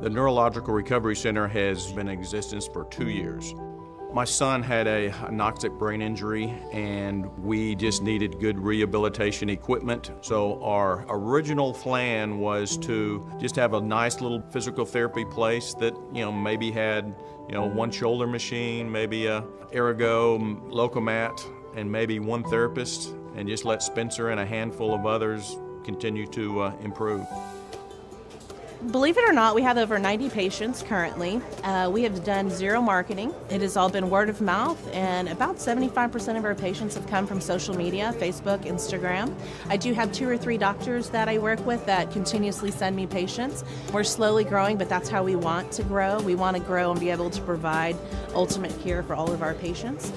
The Neurological Recovery Center has been in existence for two years. My son had a anoxic brain injury, and we just needed good rehabilitation equipment. So, our original plan was to just have a nice little physical therapy place that, you know, maybe had, you know, one shoulder machine, maybe a Ergo Locomat, and maybe one therapist, and just let Spencer and a handful of others continue to uh, improve. Believe it or not, we have over 90 patients currently. Uh, we have done zero marketing. It has all been word of mouth, and about 75% of our patients have come from social media Facebook, Instagram. I do have two or three doctors that I work with that continuously send me patients. We're slowly growing, but that's how we want to grow. We want to grow and be able to provide ultimate care for all of our patients.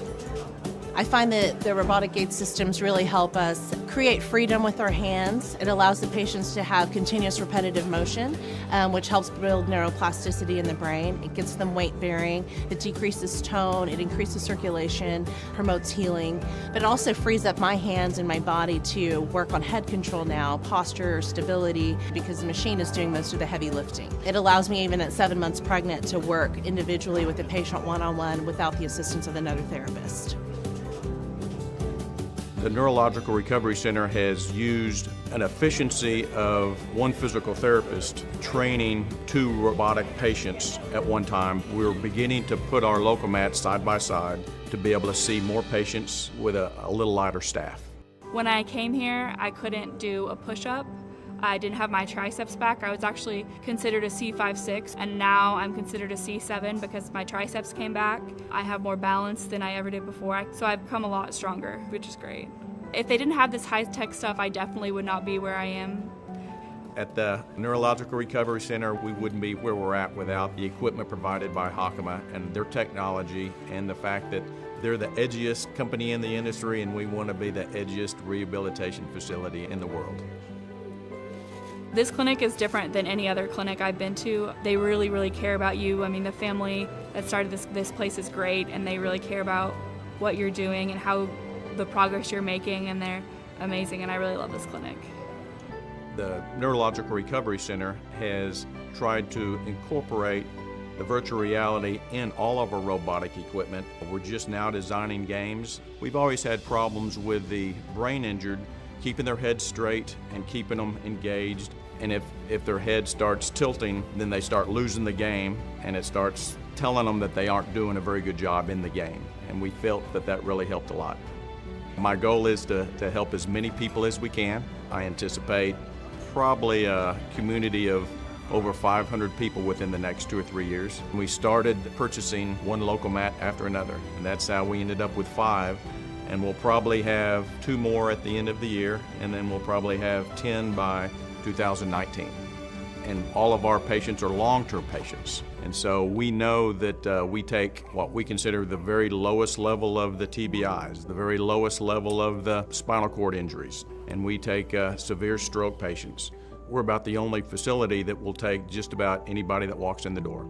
I find that the robotic gait systems really help us create freedom with our hands. It allows the patients to have continuous repetitive motion, um, which helps build neuroplasticity in the brain. It gets them weight bearing, it decreases tone, it increases circulation, promotes healing, but it also frees up my hands and my body to work on head control now, posture, stability, because the machine is doing most of the heavy lifting. It allows me, even at seven months pregnant, to work individually with the patient one on one without the assistance of another therapist. The Neurological Recovery Center has used an efficiency of one physical therapist training two robotic patients at one time. We're beginning to put our Locomats side by side to be able to see more patients with a, a little lighter staff. When I came here, I couldn't do a push up. I didn't have my triceps back. I was actually considered a C5-6, and now I'm considered a C7 because my triceps came back. I have more balance than I ever did before, so I've become a lot stronger, which is great. If they didn't have this high-tech stuff, I definitely would not be where I am. At the Neurological Recovery Center, we wouldn't be where we're at without the equipment provided by Hakama and their technology and the fact that they're the edgiest company in the industry and we want to be the edgiest rehabilitation facility in the world. This clinic is different than any other clinic I've been to. They really, really care about you. I mean, the family that started this, this place is great, and they really care about what you're doing and how the progress you're making, and they're amazing, and I really love this clinic. The Neurological Recovery Center has tried to incorporate the virtual reality in all of our robotic equipment. We're just now designing games. We've always had problems with the brain injured keeping their heads straight and keeping them engaged and if, if their head starts tilting, then they start losing the game and it starts telling them that they aren't doing a very good job in the game. And we felt that that really helped a lot. My goal is to, to help as many people as we can. I anticipate probably a community of over 500 people within the next two or three years. We started purchasing one local mat after another, and that's how we ended up with five. And we'll probably have two more at the end of the year, and then we'll probably have 10 by 2019. And all of our patients are long-term patients. And so we know that uh, we take what we consider the very lowest level of the TBIs, the very lowest level of the spinal cord injuries, and we take uh, severe stroke patients. We're about the only facility that will take just about anybody that walks in the door.